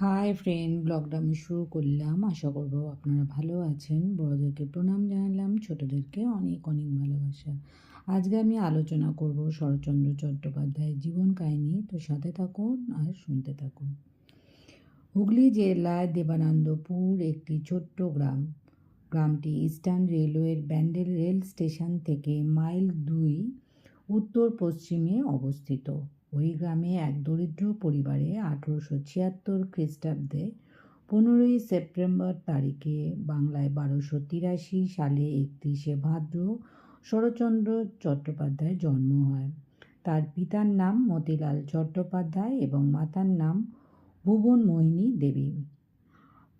Hi friend ব্লগটা আমি শুরু করলাম। আশা করব আপনারা ভালো আছেন। বড়োদেরকে প্রণাম জানালাম, ছোটোদেরকে অনেক অনেক ভালোবাসা। আজকে আমি আলোচনা করব শরৎচন্দ্র চট্টোপাধ্যায়ের জীবন কাহিনী। তো সাথে থাকুন আর শুনতে থাকুন। হুগলি জেলায় দেবানন্দপুর একটি ছোট্ট গ্রাম। গ্রামটি ইস্টার্ন রেলওয়ের ব্যান্ডেল রেল স্টেশন থেকে মাইল দুই উত্তর পশ্চিমে অবস্থিত। ওই গ্রামে এক দরিদ্র পরিবারে আঠেরোশো ছিয়াত্তর খ্রিস্টাব্দে পনেরোই সেপ্টেম্বর তারিখে বাংলায় বারোশো তিরাশি সালে একত্রিশে ভাদ্র শরৎচন্দ্র চট্টোপাধ্যায়ের জন্ম হয়। তার পিতার নাম মতিলাল চট্টোপাধ্যায় এবং মাতার নাম ভুবন মোহিনী দেবী।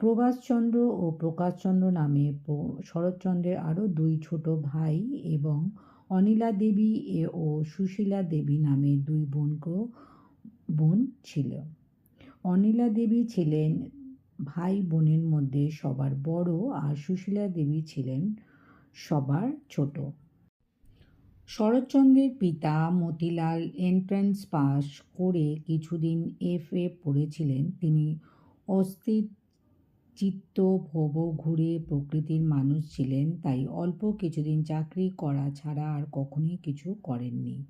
প্রভাষচন্দ্র ও প্রকাশচন্দ্র নামে শরৎচন্দ্রের আরও দুই ছোট ভাই এবং অনিলা দেবী এ ও সুশীলা দেবী নামে দুই বোনকেও বোন ছিল। অনিলা দেবী ছিলেন ভাই বোনের মধ্যে সবার বড় আর সুশীলা দেবী ছিলেন সবার ছোট। শরৎচন্দ্রের পিতা মতিলাল এন্ট্রান্স পাস করে কিছুদিন এফ এ পড়েছিলেন। তিনি অস্থির চিত্ত, ভব, ঘুরে প্রকৃতির মানুষ ছিলেন, তাই অল্প কিছুদিন চাকরি করা ছাড়া আর কখনোই কিছু করেননি।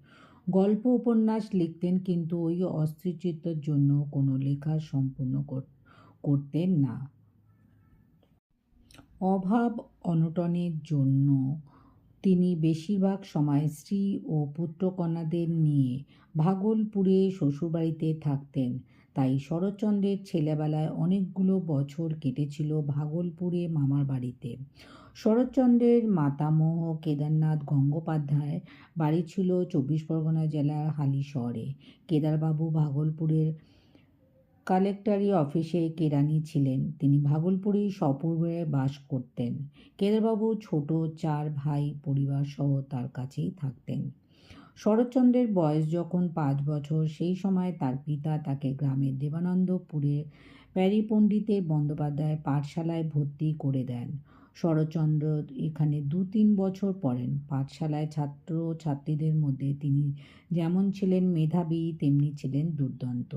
গল্প, উপন্যাস লিখতেন, কিন্তু ওই অস্থিরচিত্তর জন্য কোনো লেখা সম্পূর্ণ কর- করতেন না। অভাব অনটনের জন্য তিনি বেশিরভাগ সময় স্ত্রী ও পুত্রকন্যাদের নিয়ে ভাগলপুরে শ্বশুরবাড়িতে থাকতেন। তাই শরৎচন্দ্রের ছেলেবেলায় অনেকগুলো বছর কেটেছিল ভাগলপুরে মামার বাড়িতে। শরৎচন্দ্রের মাতামহ কেদারনাথ গঙ্গোপাধ্যায়, বাড়ি ছিল চব্বিশ পরগনা জেলার হালি শহরে। কেদারবাবু ভাগলপুরের কালেক্টারি অফিসে কেরানি ছিলেন। তিনি ভাগলপুরে সপরিবারে বাস করতেন। কেদারবাবু ছোট, চার ভাই পরিবার সহ তার কাছেই থাকতেন। শরৎচন্দ্রের বয়স যখন পাঁচ বছর, সেই সময় তার পিতা তাকে গ্রামের দেবানন্দপুরে প্যারি পণ্ডিতের বন্দ্যোপাধ্যায় পাঠশালায় ভর্তি করে দেন। শরৎচন্দ্র এখানে দু তিন বছর পড়েন। পাঠশালায় ছাত্র ছাত্রীদের মধ্যে তিনি যেমন ছিলেন মেধাবী, তেমনি ছিলেন দুর্দান্ত।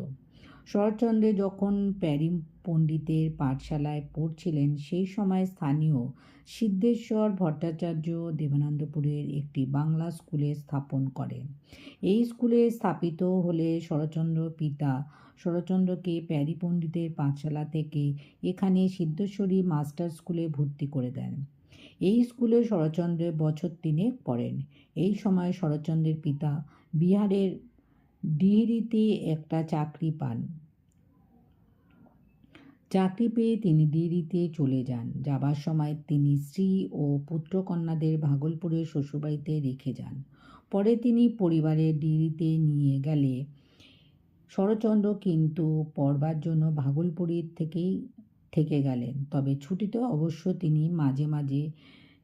শরৎচন্দ্র যখন প্যারি পণ্ডিতের পাঠশালায় পড়ছিলেন, সেই সময় স্থানীয় সিদ্ধেশ্বর ভট্টাচার্য দেবানন্দপুরের একটি বাংলা স্কুলে স্থাপন করেন। এই স্কুলে স্থাপিত হলে শরৎচন্দ্র পিতা শরৎচন্দ্রকে প্যারি পণ্ডিতের পাঠশালা থেকে এখানে সিদ্ধেশ্বরী মাস্টার স্কুলে ভর্তি করে দেন। এই স্কুলে শরৎচন্দ্রের বছর তিনেক পড়েন। এই সময় শরৎচন্দ্রের পিতা বিহারের ডিহরিতে একটা চাকরি পান। চাকরি পেয়ে তিনি ডিহরিতে চলে যান। যাবার সময় তিনি স্ত্রী ও পুত্রকন্যাদের ভাগলপুরের শ্বশুরবাড়িতে রেখে যান। পরে তিনি পরিবারের ডিহরিতে নিয়ে গেলে শরৎচন্দ্র কিন্তু পড়বার জন্য ভাগলপুরের থেকেই থেকে গেলেন। তবে ছুটিতে অবশ্য তিনি মাঝে মাঝে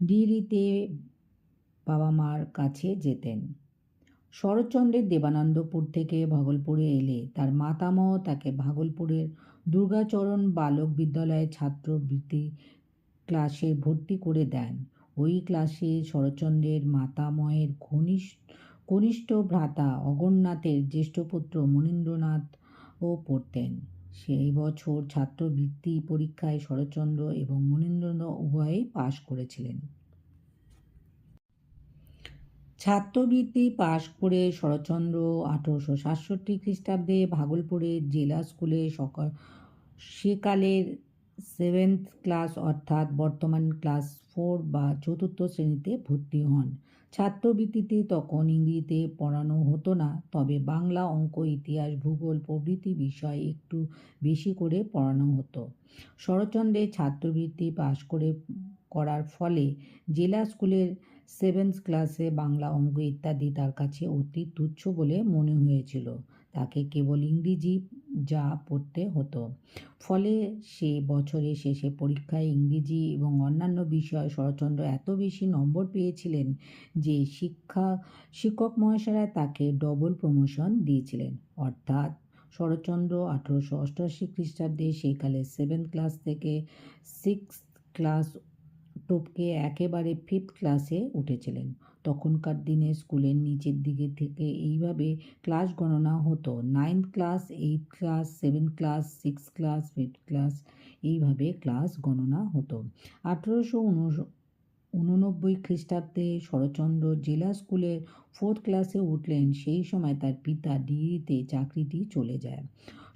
ডিহরিতে বাবা মার কাছে যেতেন। শরৎচন্দ্রের দেবানন্দপুর থেকে ভাগলপুরে এলে তার মাতামহ তাকে ভাগলপুরের দুর্গাচরণ বালক বিদ্যালয়ে ছাত্রবৃত্তি ক্লাসে ভর্তি করে দেন। ওই ক্লাসে শরৎচন্দ্রের মাতামহের ঘনিষ্ঠ, কনিষ্ঠ ভ্রাতা অগরনাথের জ্যেষ্ঠ পুত্র মনীন্দ্রনাথও পড়তেন। সেই বছর ছাত্রবৃত্তি পরীক্ষায় শরৎচন্দ্র এবং মনীন্দ্রনাথ উভয়েই পাশ করেছিলেন। ছাত্রবৃত্তি পাশ করে শরৎচন্দ্র আঠেরোশো সাতষট্টি খ্রিস্টাব্দে ভাগলপুরের জেলা স্কুলে সকাল, সেকালের সেভেন্থ ক্লাস অর্থাৎ বর্তমান ক্লাস ফোর বা চতুর্থ শ্রেণীতে ভর্তি হন। ছাত্রবৃত্তিতে তখন ইংরেজিতে পড়ানো হতো না, তবে বাংলা অঙ্ক, ইতিহাস, ভূগোল, প্রভৃতি বিষয় একটু বেশি করে পড়ানো হতো। শরৎচন্দ্রের ছাত্রবৃত্তি পাশ করে করার ফলে জেলা স্কুলের সেভেন্থ ক্লাসে বাংলা অঙ্ক ইত্যাদি তার কাছে অতি তুচ্ছ বলে মনে হয়েছিল। তাকে কেবল ইংরেজি যা পড়তে হতো। ফলে সে বছরের শেষে পরীক্ষায় ইংরেজি এবং অন্যান্য বিষয়ে শরৎচন্দ্র এত বেশি নম্বর পেয়েছিলেন যে শিক্ষা, শিক্ষক মহাশয়রা তাকে ডবল প্রমোশন দিয়েছিলেন। অর্থাৎ শরৎচন্দ্র আঠেরোশো অষ্টআশি খ্রিস্টাব্দে সেইকালে সেভেন্থ ক্লাস থেকে সিক্স ক্লাস টপকে একেবারে ফিফথ ক্লাসে উঠেছিলেন। তখনকার দিনে স্কুলের নিচের দিকে থেকে এইভাবে ক্লাস গণনা হতো। Ninth class eight class seven class six class, fifth class এইভাবে ক্লাস গণনা হতো। আঠেরোশো উননব্বই খ্রিস্টাব্দে শরৎচন্দ্র জেলা স্কুলের ফোর্থ ক্লাসে উঠলেন, সেই সময় তার পিতা ডিগ্রিতে চাকরিটি চলে যায়।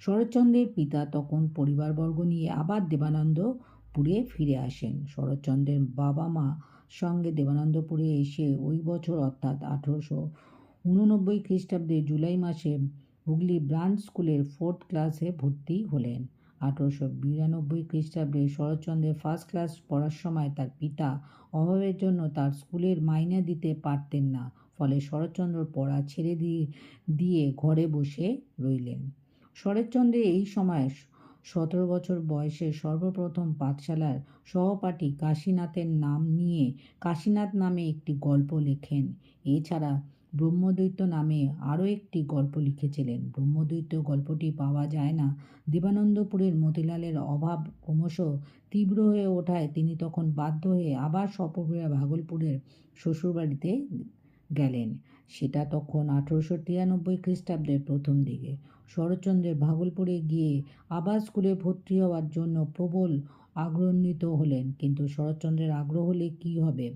শরৎচন্দ্রের পিতা তখন পরিবারবর্গ নিয়ে আবার দেবানন্দপুরে ফিরে আসেন। শরৎচন্দ্রের বাবা মা সঙ্গে দেবানন্দপুরে এসে ওই বছর অর্থাৎ আঠেরোশো উননব্বই খ্রিস্টাব্দে জুলাই মাসে হুগলি ব্রাঞ্চ স্কুলের ফোর্থ ক্লাসে ভর্তি হলেন। আঠেরোশো বিরানব্বই খ্রিস্টাব্দে শরৎচন্দ্রের ফার্স্ট ক্লাস পড়ার সময় তার পিতা অভাবের জন্য তার স্কুলের মাইনে দিতে পারতেন না। ফলে শরৎচন্দ্র পড়া ছেড়ে দিয়ে দিয়ে ঘরে বসে রইলেন। শরৎচন্দ্রের এই সময় সতেরো বছর বয়সে সর্বপ্রথম পাঠশালার সহপাঠী কাশীনাথের নাম নিয়ে কাশীনাথ নামে একটি গল্প লেখেন। এছাড়া ব্রহ্মদৈত্য নামে আরও একটি গল্প লিখেছিলেন। ব্রহ্মদৈত্য গল্পটি পাওয়া যায় না। দেবানন্দপুরের মতিলালের অভাব ক্রমশ তীব্র হয়ে ওঠায় তিনি তখন বাধ্য হয়ে আবার সপরিবারে ভাগলপুরের শ্বশুরবাড়িতে গেলেন। সেটা তখন আঠেরোশো তিরানব্বই খ্রিস্টাব্দের প্রথম দিকে। শরৎচন্দ্রের ভাগলপুরে গিয়ে আবার স্কুলে ভর্তি হওয়ার জন্য প্রবল আগ্রহান্বিত হলেন। কিন্তু শরৎচন্দ্রের আগ্রহ হলে কী হবে?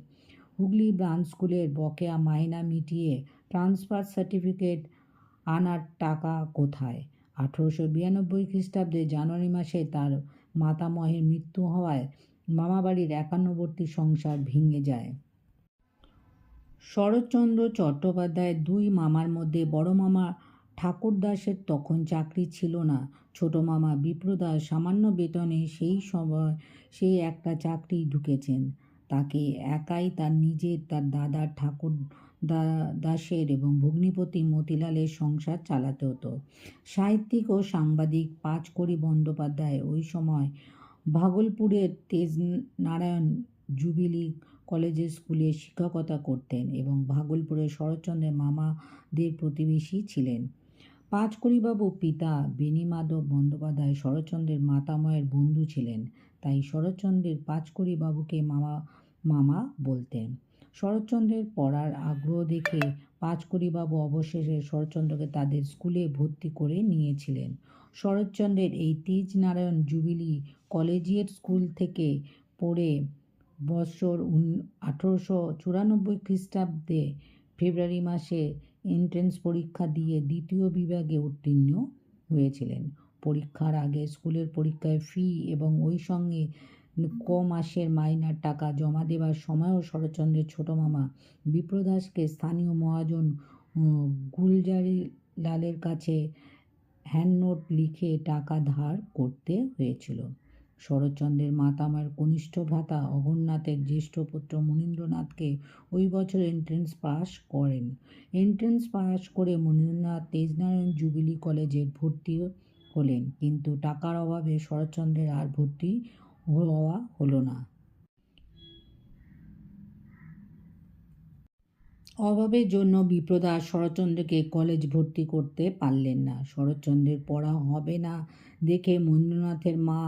হুগলি ব্রাঞ্চ স্কুলের বকেয়া মাইনা মিটিয়ে ট্রান্সফার সার্টিফিকেট আনার টাকা কোথায়? আঠেরোশো বিরানব্বই খ্রিস্টাব্দে জানুয়ারি মাসে তার মাতামহের মৃত্যু হওয়ায় মামাবাড়ির একান্নবর্তী সংসার ভেঙে যায়। শরৎচন্দ্র চট্টোপাধ্যায়ের দুই মামার মধ্যে বড় মামা ঠাকুরদাসের তখন চাকরি ছিল না। ছোট মামা বিপ্রদাস সামান্য বেতনে সেই সময় সেই একটা চাকরি ঢুকেছেন। তাকে একাই তার নিজের, তার দাদার ঠাকুর দাসের এবং ভগ্নিপতি মতিলালের সংসার চালাতে হতো। সাহিত্যিক ও সাংবাদিক পাঁচকড়ি বন্দ্যোপাধ্যায় ওই সময় ভাগলপুরের তেজনারায়ণ জুবিলি কলেজের স্কুলে শিক্ষকতা করতেন এবং ভাগলপুরের শরৎচন্দ্রের মামাদের প্রতিবেশী ছিলেন। পাঁচকড়িবাবু পিতা বেণীমাধব বন্দ্যোপাধ্যায় শরৎচন্দ্রের মাতাময়ের বন্ধু ছিলেন, তাই শরৎচন্দ্রের পাঁচকড়িবাবুকে মামা মামা বলতেন। শরৎচন্দ্রের পড়ার আগ্রহ দেখে পাঁচকড়িবাবু অবশেষে শরৎচন্দ্রকে তাদের স্কুলে ভর্তি করে নিয়েছিলেন। শরৎচন্দ্রের এই তেজনারায়ণ জুবিলি কলেজিয়েট স্কুল থেকে পড়ে বৎসর আঠেরোশো চুরানব্বই খ্রিস্টাব্দে ফেব্রুয়ারি মাসে এন্ট্রেন্স পরীক্ষা দিয়ে দ্বিতীয় বিভাগে উত্তীর্ণ হয়েছিলেন। পরীক্ষার আগে স্কুলের পরীক্ষায় ফি এবং ওই সঙ্গে ক মাসের মাইনার টাকা জমা দেওয়ার সময়ও শরৎচন্দ্রের ছোট মামা বিপ্রদাসকে স্থানীয় মহাজন গুলজারি লালের কাছে হ্যান্ডনোট লিখে টাকা ধার করতে হয়েছিল। শরৎচন্দ্রের মাতামার কনিষ্ঠ ভ্রাতা অগরনাথের জ্যেষ্ঠ পুত্র মনীন্দ্রনাথকে ওই বছর এন্ট্রেন্স পাস করেন। এন্ট্রেন্স পাস করে মনীন্দ্রনাথ তেজনারায়ণ জুবিলি কলেজে ভর্তি হলেন। কিন্তু টাকার অভাবে শরৎচন্দ্রের আর ভর্তি হওয়া হলো না। অভাবের জন্য বিপ্রদাস শরৎচন্দ্রকে কলেজ ভর্তি করতে পারলেন না। শরৎচন্দ্রের পড়া হবে না দেখে মনীন্দ্রনাথের মা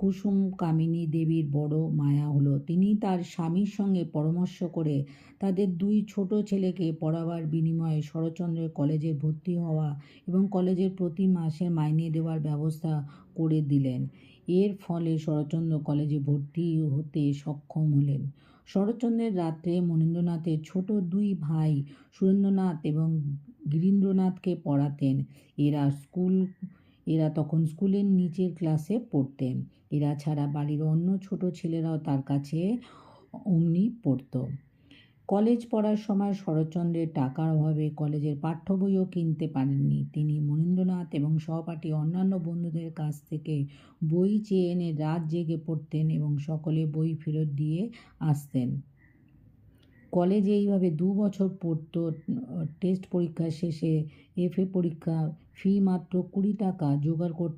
কুসুম কামিনী দেবীর বড় মায়া হলো। তিনি তার স্বামীর সঙ্গে পরামর্শ করে তাদের দুই ছোট ছেলেকে পড়াবার বিনিময়ে শরৎচন্দ্রের কলেজে ভর্তি হওয়া এবং কলেজের প্রতি মাসে মাইনে দেওয়ার ব্যবস্থা করে দিলেন। এর ফলে শরৎচন্দ্র কলেজে ভর্তি হতে সক্ষম হলেন। শরৎচন্দ্রের রাত্রে মনীন্দ্রনাথের ছোট দুই ভাই সুরেন্দ্রনাথ এবং গিরীন্দ্রনাথকে পড়াতেন। এরা স্কুল এরা তখন স্কুলের নিচের ক্লাসে পড়তেন এরা ছাড়া বাড়ির অন্য ছোট ছেলেরাও তার কাছে অমনি পড়ত। কলেজ পড়ার সময় শরৎচন্দ্রের টাকার অভাবে কলেজের পাঠ্য বইও কিনতে পারেননি। তিনি মনীন্দ্রনাথ এবং সহপাঠী অন্যান্য বন্ধুদের কাছ থেকে বই চেয়ে এনে রাত জেগে পড়তেন এবং সকলে বই ফেরত দিয়ে আসতেন। কলেজে এইভাবে দু বছর পড়ত টেস্ট পরীক্ষা শেষে এফএ পরীক্ষা ফি মাত্র কুড়ি টাকা জোগাড় কর,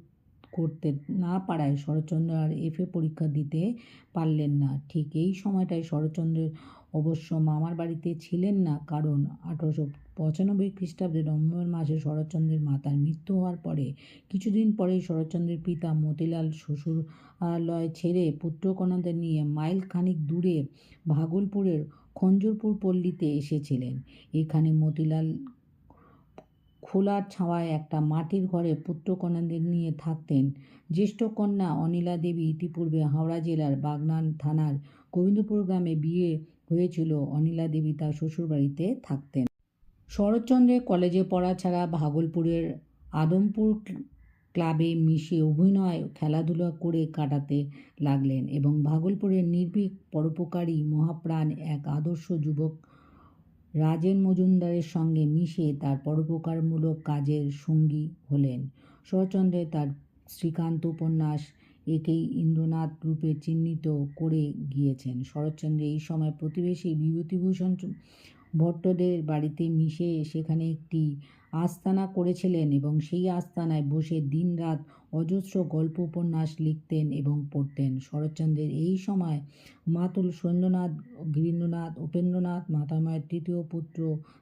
করতে না পারায় শরৎচন্দ্র আর এফএ পরীক্ষা দিতে পারলেন না। ঠিক এই সময়টায় শরৎচন্দ্রের অবশ্য মামার বাড়িতে ছিলেন না, কারণ আঠারোশো পঁচানব্বই খ্রিস্টাব্দে নভেম্বর মাসে শরৎচন্দ্রের মাতার মৃত্যু হওয়ার পরে কিছুদিন পরেই শরৎচন্দ্রের পিতা মতিলাল শ্বশুরালয় ছেড়ে পুত্রকন্যাদের নিয়ে মাইল খানিক দূরে ভাগলপুরের খঞ্জরপুর পল্লীতে এসেছিলেন। এখানে মতিলাল খোলার ছাওয়ায় একটা মাটির ঘরে পুত্রকন্যাদের নিয়ে থাকতেন। জ্যেষ্ঠ কন্যা অনিলা দেবী ইতিপূর্বে হাওড়া জেলার বাগনান থানার গোবিন্দপুর গ্রামে বিয়ে হয়েছিল। অনিলা দেবী তার শ্বশুরবাড়িতে থাকতেন। শরৎচন্দ্রের কলেজে পড়া ছাড়া ভাগলপুরের আদমপুর ক্লাবে মিশে অভিনয় খেলাধুলা করে কাটাতে লাগলেন এবং ভাগলপুরের নির্ভীক, পরোপকারী মহাপ্রাণ এক আদর্শ যুবক রাজেন মজুমদারের সঙ্গে মিশে তার পরোপকারমূলক কাজের সঙ্গী হলেন। শরৎচন্দ্রের তার শ্রীকান্ত উপন্যাস একেই ইন্দ্রনাথ রূপে চিহ্নিত করে গিয়েছেন। শরৎচন্দ্র এই সময় প্রতিবেশী বিভূতিভূষণ ভট্টদের বাড়িতে মিশে সেখানে একটি আস্তানা করেছিলেন এবং সেই আস্তানায় বসে দিনরাত অজস্র গল্প উপন্যাস লিখতেন এবং পড়তেন। শরৎচন্দ্রের এই সময় মাতুল সৈন্যনাথ, গিরীন্দ্রনাথ, উপেন্দ্রনাথ মাতামহের তৃতীয় পুত্র,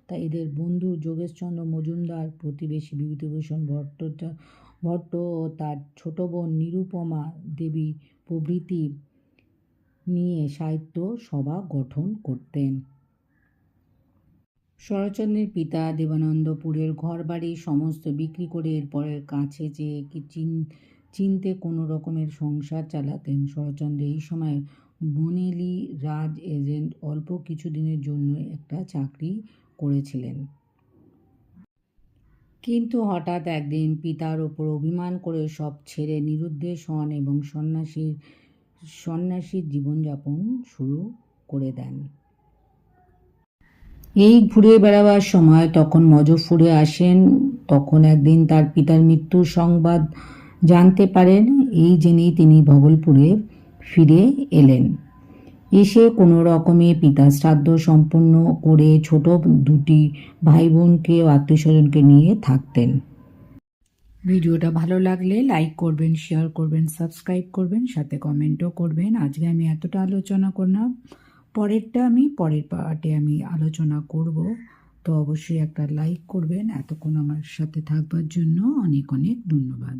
তা এদের বন্ধু যোগেশচন্দ্র মজুমদার, প্রতিবেশী বিভূতিভূষণ ভট্ট ভট্ট ও তার ছোট বোন নিরুপমা দেবী প্রভৃতি নিয়ে সাহিত্য সভা গঠন করতেন। শরৎচন্দ্রের পিতা দেবানন্দপুরের ঘরবাড়ি সমস্ত বিক্রি করে এরপরের কাছে যে চিন- চিনতে কোনো রকমের সংসার চালাতেন। শরৎচন্দ্র এই সময় বনেলি রাজ এজেন্ট অল্প কিছুদিনের জন্য একটা চাকরি করেছিলেন। কিন্তু হঠাৎ একদিন পিতার ওপর অভিমান করে সব ছেড়ে নিরুদ্দেশ হন এবং সন্ন্যাসীর সন্ন্যাসীর জীবনযাপন শুরু করে দেন। এই ঘুরে বেড়াবার সময় তখন মজফপুরে আসেন, তখন একদিন তার পিতার মৃত্যুর সংবাদ জানতে পারেন, এই জেনেই তিনি ভগলপুরে ফিরে এলেন। এসে কোনো রকমে পিতার শ্রাদ্ধ সম্পন্ন করে ছোট দুটি ভাই বোনকে ও আত্মীয় স্বজনকে নিয়ে থাকতেন। ভিডিওটা ভালো লাগলে লাইক করবেন, শেয়ার করবেন, সাবস্ক্রাইব করবেন, সাথে কমেন্টও করবেন। আজকে আমি এতটা আলোচনা করলাম। পরেরটা আমি, পরের পার্টে আমি আলোচনা করব। তো অবশ্যই একটা লাইক করবেন। এতক্ষণ আমার সাথে থাকবার জন্য অনেক অনেক ধন্যবাদ।